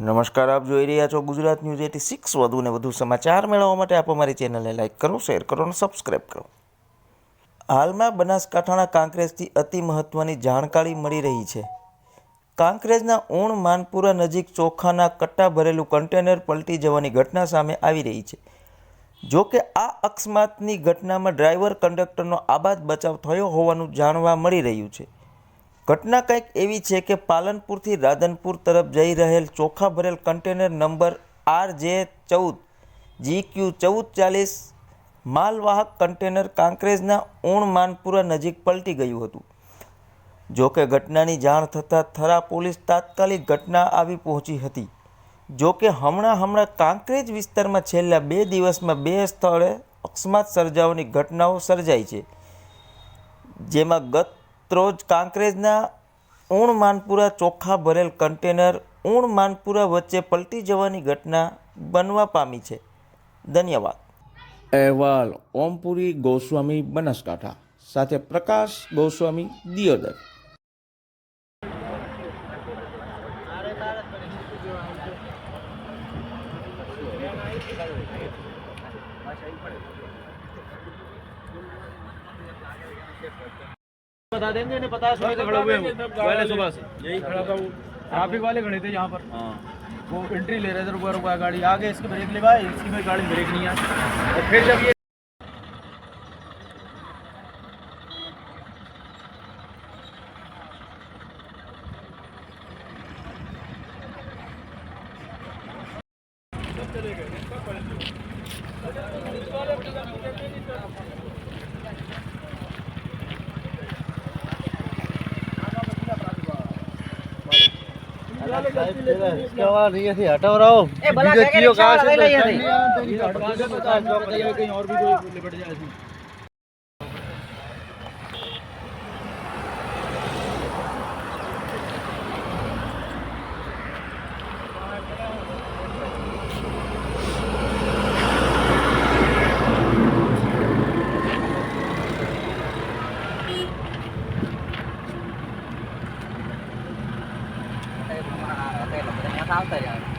નમસ્કાર, આપ જોઈ રહ્યા છો ગુજરાત ન્યૂઝ એટી સિક્સ. વધુ ને વધુ સમાચાર મેળવવા માટે આપ અમારી ચેનલને લાઇક કરો, શેર કરો અને સબસ્ક્રાઇબ કરો. હાલમાં બનાસકાંઠાના કાંકરેજથી અતિ મહત્ત્વની જાણકારી મળી રહી છે. કાંકરેજના ઊણ માનપુરા નજીક ચોખાના કટ્ટા ભરેલું કન્ટેનર પલટી જવાની ઘટના સામે આવી રહી છે. જો કે આ અકસ્માતની ઘટનામાં ડ્રાઈવર, કંડક્ટરનો આબાદ બચાવ થયો હોવાનું જાણવા મળી રહ્યું છે. ઘટના કંઈક એવી છે કે પાલનપુરથી રાધનપુર તરફ જઈ રહેલ ચોખા ભરેલ કન્ટેનર નંબર આર જે ચૌદ જી ક્યુ ચૌદ ચાલીસ માલવાહક કન્ટેનર કાંકરેજના ઊણ માનપુરા નજીક પલટી ગયું હતું. જો કે ઘટનાની જાણ થતાં થરા પોલીસ તાત્કાલિક ઘટના આવી પહોંચી હતી. જો કે હમણાં હમણાં કાંકરેજ વિસ્તારમાં છેલ્લા બે દિવસમાં બે સ્થળે અકસ્માત સર્જાવાની ઘટનાઓ સર્જાઈ છે. જેમાં ગત રોજ કાંકરેજના ઊણ માનપુરા ચોખ્ખા ભરેલ કન્ટેનર ઊણ માનપુરા વચ્ચે પલટી જવાની ઘટના બનવા પામી છે. ધન્યવાદ. અહેવાલ, ઓમપુરી ગોસ્વામી બનાસકાંઠા. સાથે પ્રકાશ ગોસ્વામી, દિયોદર. बता देंगे इन्हें पता है सुबह से खड़े हुए हैं पहले सुबह से। यही खड़ा था वो। ट्रैफ़िक वाले खड़े थे यहाँ पर। वो एंट्री ले रहे थे रुका रुका गाड़ी। आगे इसकी ब्रेक ले भाई इसकी भाई गाड़ी ब्रेक नहीं है। और फिर जब ये इसका नहीं है हटाओ रहो ए भला कह के रिक्शा वाला ले ले यहां से हटवा दो तो आज कहीं और भी कोई लिपट जाए ऐसी। આવતા રહ્યા